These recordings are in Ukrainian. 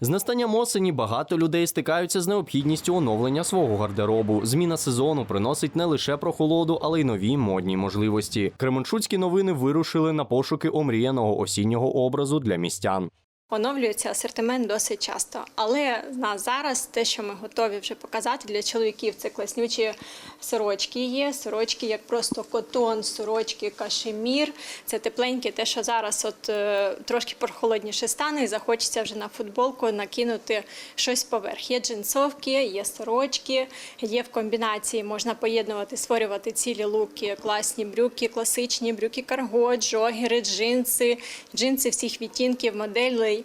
З настанням осені багато людей стикаються з необхідністю оновлення свого гардеробу. Зміна сезону приносить не лише прохолоду, але й нові модні можливості. Кременчуцькі новини вирушили на пошуки омріяного осіннього образу для містян. Оновлюється асортимент досить часто, але на зараз те, що ми готові вже показати для чоловіків, це класнючі сорочки є. Сорочки, як просто котон, сорочки, кашемір. Це тепленьке, те, що зараз от е, трошки прохолодніше стане, і захочеться вже на футболку накинути щось поверх. Є джинсовки, є сорочки, є в комбінації. Можна поєднувати, створювати цілі луки, класні брюки, класичні брюки карго, джогери, джинси, джинси всіх відтінків, моделей.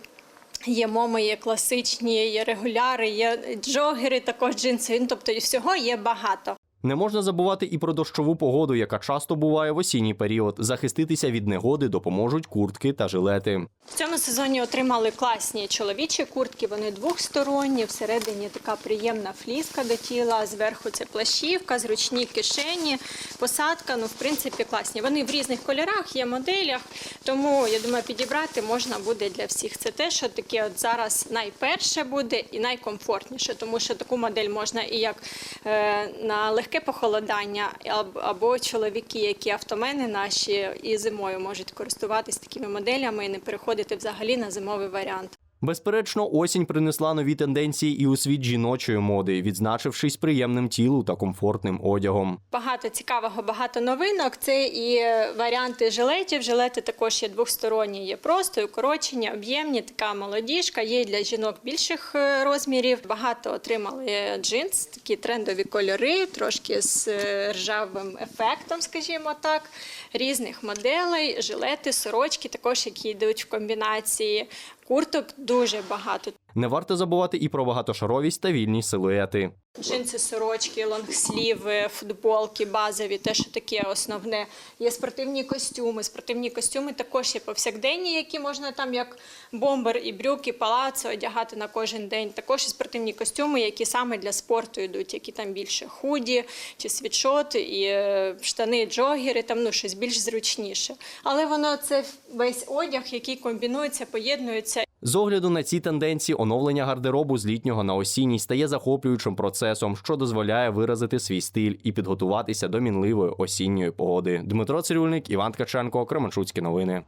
Є моми, є класичні, є регуляри, є джогери, також джинси. Ну, тобто всього є багато. Не можна забувати і про дощову погоду, яка часто буває в осінній період. Захиститися від негоди допоможуть куртки та жилети. В цьому сезоні отримали класні чоловічі куртки. Вони двохсторонні. Всередині така приємна фліска до тіла. Зверху це плащівка, зручні кишені, посадка. Ну, в принципі, класні. Вони в різних кольорах, є моделях. Тому я думаю, підібрати можна буде для всіх. Це те, що таке от зараз найперше буде і найкомфортніше, тому що таку модель можна і як е, на легке похолодання, або чоловіки, які автомени наші і зимою можуть користуватись такими моделями і не переходити взагалі на зимовий варіант. Безперечно, осінь принесла нові тенденції і у світ жіночої моди, відзначившись приємним тілу та комфортним одягом. Багато цікавого, багато новинок. Це і варіанти жилетів. Жилети також є двохсторонні, є просто, і укорочені, об'ємні, така молодіжка. Є для жінок більших е, розмірів. Багато отримали джинс, такі трендові кольори, трошки з е, ржавим ефектом, скажімо так, різних моделей, жилети, сорочки, також які йдуть в комбінації. Курток дуже багато. Не варто забувати і про багатошаровість та вільні силуети. Джинси, сорочки, лонгсліви, футболки, базові, те, що таке основне. Є спортивні костюми. Спортивні костюми також є повсякденні, які можна там як бомбер і брюки, палацо одягати на кожен день. Також і спортивні костюми, які саме для спорту йдуть, які там більше худі чи світшот, і е, штани, джогери, там ну щось більш зручніше. Але воно це весь одяг, який комбінується, поєднується З огляду на ці тенденції, оновлення гардеробу з літнього на осінній стає захоплюючим процесом, що дозволяє виразити свій стиль і підготуватися до мінливої осінньої погоди. Дмитро Цирюльник, Іван Ткаченко, Кременчуцькі новини.